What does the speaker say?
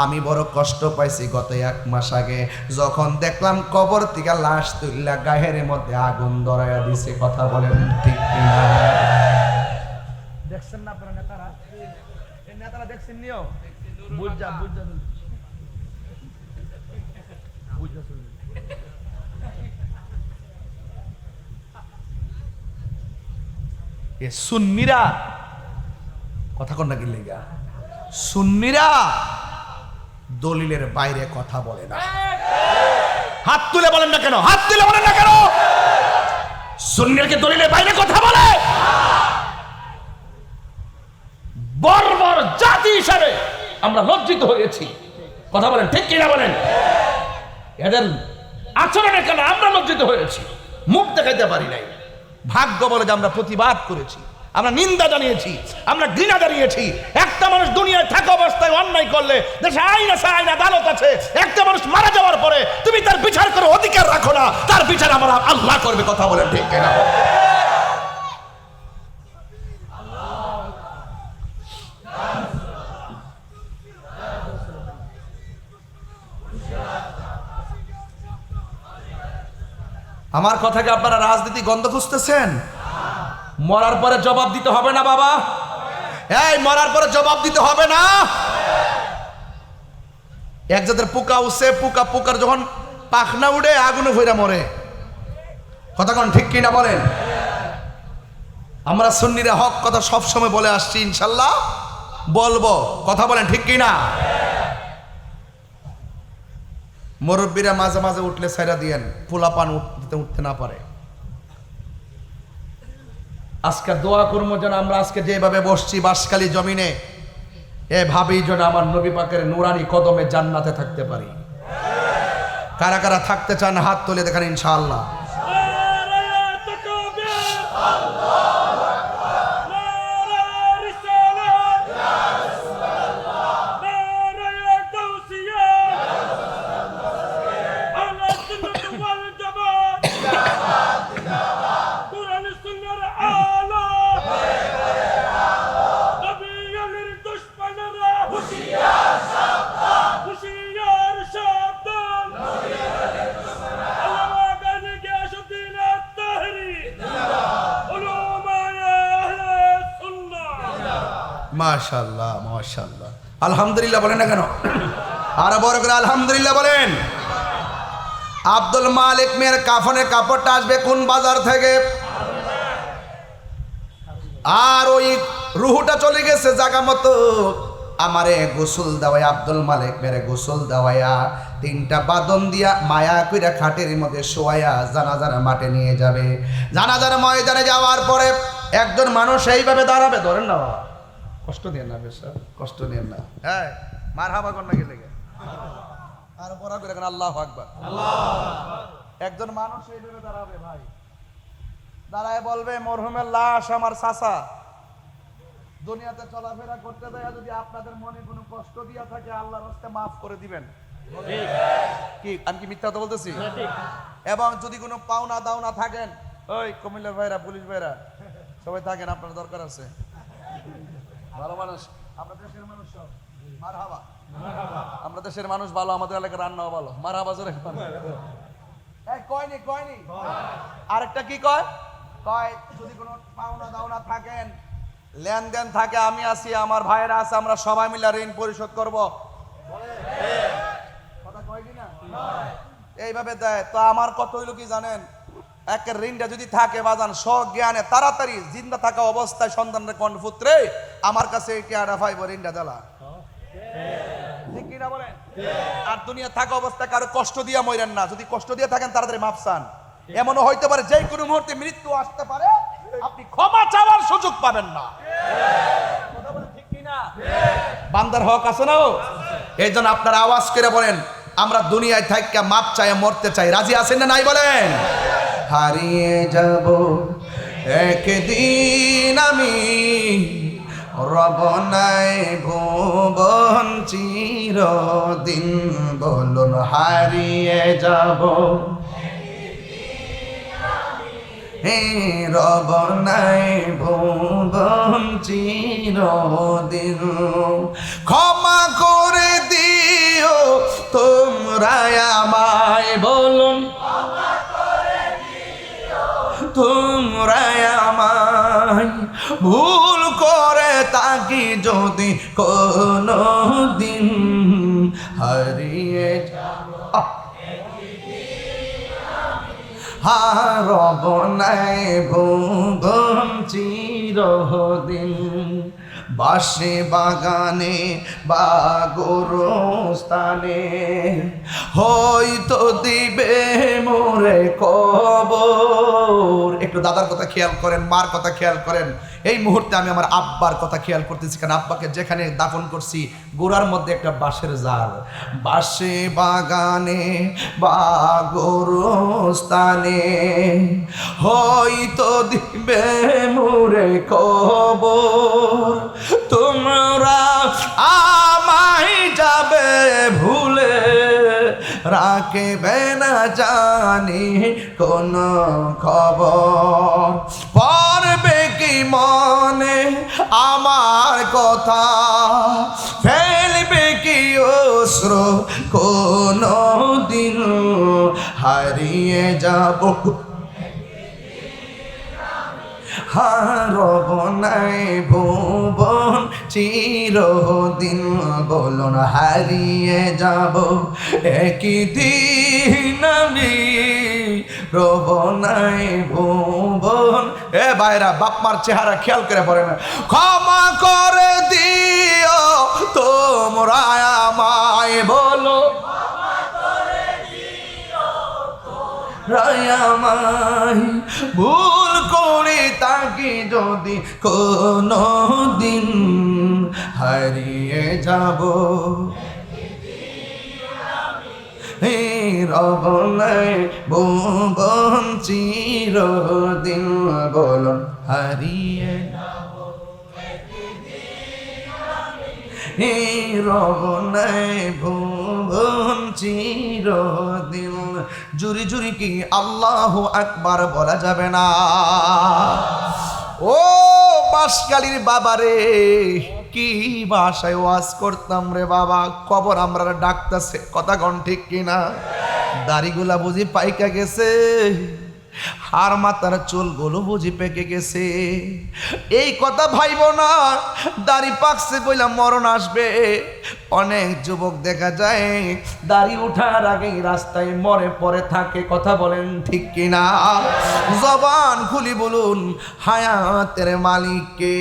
আমি বড় কষ্ট পাইছি গত এক মাস আগে। যখন দেখলাম কবর থেকে লাশ তুললা গায়ের মধ্যে আগুন ধরাইয়া দিছে, কথা বলেন ঠিক কিনা? দেখছেন না আপনারা নেতারা? এই নেতারা দেখছেন নিও? বুঝা বুঝা বুঝা সুন্নিরা, কথা কন না কি লেগা? সুন্নিরা দলিলের বাইরে কথা বলে না। হাত তুলে বলেন না কেন? হাত তুলে বলেন না কেন? সুন্নিরকে দলিলের বাইরে কথা বলে। বর্বর জাতি হিসাবে আমরা লজ্জিত হয়েছি। কথা বলেন, ঠিক কিনা বলেন? এদের আচরণের কারণে আমরা লজ্জিত হয়েছি? মুখ দেখাইতে পারি নাই। ভাগ্য বলে যে আমরা প্রতিবাদ করেছি। আমরা নিন্দা জানিয়েছি, আমরা ঘৃণা জানিয়েছি। একটা মানুষ দুনিয়ায় থাকা অবস্থায় অন্যায় করলে দেশে আইন আছে, আইন আদালত আছে। একটা মানুষ মারা যাওয়ার পরে তুমি তার বিচার করে অধিকার রাখো না, তার বিচার আমরা আল্লাহ করবে, কথা বলেন ঠিক কিনা? আমার কথাকে আপনারা রাজনীতি গন্ধ খুঁজতেছেন? মরার পরে জবাব দিতে হবে না, বাবা। এই, মরার পরে জবাব দিতে হবে না। এক জাতের পোকা উঠছে পোকা পোকার যখন পাখনা উড়ে, আগুনে ভইরা মরে। কোন ঠিক কিনা বলেন? আমরা সুন্নিরা হক কথা সব সময় বলে আসছি, ইনশাল্লাহ। বলব, কথা বলেন ঠিক কিনা? মুরব্বীরা মাঝে মাঝে উঠলে সাইরা দিয়েন, পোলাপান উঠতে উঠতে না পারে। আজকে দোয়া করব যেন আমরা আজকে যেভাবে বসছি বাসকালী জমিনে, এভাবেই ভাবি যেন আমার নবী পাকের নুরানি কদমে জান্নাতে থাকতে পারি। কারা কারা থাকতে চান হাত তুলে দেখেন ইনশাআল্লাহ। মাশাল্লাহ মাশাল্লাহ আলহামদুলিল্লাহ বলেন না কেন? আর বড় করে আলহামদুলিল্লাহ বলেন। আব্দুল মালিক মেয়ের কাফনের কাপড়টা আসবে কোন বাজার থেকে? আর ওই রুহুটা চলে গেছে জাগা মতো। আমারে গোসল দেওয়াই আব্দুল মালিক মেরে গোসল দেওয়াইয়া তিনটা বাদন দিয়া মায়া কইরা খাটের মধ্যে শোয়াইয়া জানাজার মাঠে নিয়ে যাবে। জানাজার ময়দানে যাওয়ার পরে একজন মানুষ এইভাবে দাঁড়াবে, ধরেন না কষ্ট দিয়ে না, বেশ কষ্ট না। হ্যাঁ মার হাবা গেলে আর পড়া করে আল্লাহ আকবার। একজন মানুষ দাঁড়াবে, ভাই। দাঁড়ায় বলবে, মরহুমের লাশ আমার দুনিয়াতে চলাফেরা করতে যদি আপনাদের মনে কোনো কষ্ট দিয়া থাকে, আল্লাহর হস্তে মাফ করে দিবেন। কি, আমি কি মিথ্যা কথা বলতেছি? এবং যদি কোনো পাওনা দাওনা থাকেন, ওই কুমিল্লার ভাইরা, পুলিশ ভাইরা, সবাই থাকেন, আপনার দরকার আছে। ভালো মানুষ। আমরা দেশের মানুষ সব। আমরা দেশের মানুষ ভালো, আমাদের এলাকার রান্নাও ভালো। জোরে কয়নি কয়নি আরেকটা কি কয়? কয়, যদি কোনো পাওনা দাওনা থাকেন, লেনদেন থাকে, আমি আছি, আমার ভাইয়েরা আছে, আমরা সবাই মিলে ঋণ পরিশোধ করব। কথা কয় না? এইভাবে দেয়। তো আমার কত হইল কি জানেন? একের ঋণটা যদি থাকে বাজান স্বজ্ঞানে তাড়াতাড়ি জিন্দা থাকা অবস্থায় সন্তানের কণ্ঠপুত্রে আমার কাছে কি আড়া পাইব ঋণটা দেলা। আর দুনিয়া থাকা অবস্থায় কারও কষ্ট মরেন না, যদি কষ্ট দিয়ে থাকেন তাড়াতাড়ি মাপ চান। এমনও হইতে পারে যে কোনো মুহূর্তে মৃত্যু আসতে পারে, আপনি ক্ষমা চাওয়ার সুযোগ পাবেন না। বান্দার হক আছে না এই জন্য আপনারা আওয়াজ করে বলেন, আমরা দুনিয়ায় থাইকা মাপ চাই, মরতে চাই। রাজি আছেন না নাই বলেন? হারিয়ে যাব। একদিন আমি রবনায় ভুবন চিরদিন বলুন, হারিয়ে যাব। রবনায় ভুবন চিরদিন, ক্ষমা করে দিও তোমরা আমার আমায় ভুল করে তাকি যদি কোনো দিন হারিয়ে! হারব নাই ভুবন চিরদিন বাসে বাগানে বা স্থানে হয়তো দিবে মোরে কবর। একটু দাদার কথা খেয়াল করেন, মার কথা খেয়াল করেন। এই মুহূর্তে আমি আমার আব্বার কথা খেয়াল করতেছি, কারণ আব্বাকে যেখানে দাফন করছি, গোড়ার মধ্যে একটা বাঁশের জাল। বাসে বাগানে, বা স্থানে হয়তো দিবে মোরে কব তোমরা আমায় যাবে ভুলে, রাখবে না জানি কোন খবর। মনে আমার কথা ফেলবে কি অস্ত্র কোন দিন হারিয়ে যাব। হারব নাই ভুবন, চিরদিন বলুন হারিয়ে যাব। একই দিন রব নাই ভুবন এ ভাইরা বাপমার চেহারা খেয়াল করে পড়ে না। ক্ষমা করে দিও, তোমরা আমায় বলো। রায়ামাই ভুল করে তাকে যদি কোনো দিন হারিয়ে যাব। হে রবনায় ভুবন চিরদিন বলুন হারিয়ে হে রবনায় ভুবন চিরদিন। জুরি জুরি কি আল্লাহ আকবার বলা যাবে না? ও বাসকালীর বাবারে। কি ভাষায় ওয়াজ করতাম রে বাবা? কবর আমরা ডাকতেছে। কথা কন ঠিক কিনা? দাড়িগুলা বুঝি পাইকা গেছে। হার মাথার চুলগুলো বুঝি পেকে গেছে। এই কথা ভাইব না। দাড়ি পাকছে বইলা মরণ আসবে। অনেক যুবক দেখা যায়, দাড়ি উঠার আগেই রাস্তায় মরে পড়ে থাকে। কথা বলেন ঠিক কিনা? জবান খুলি বলুন, হায়াতের মালিককে।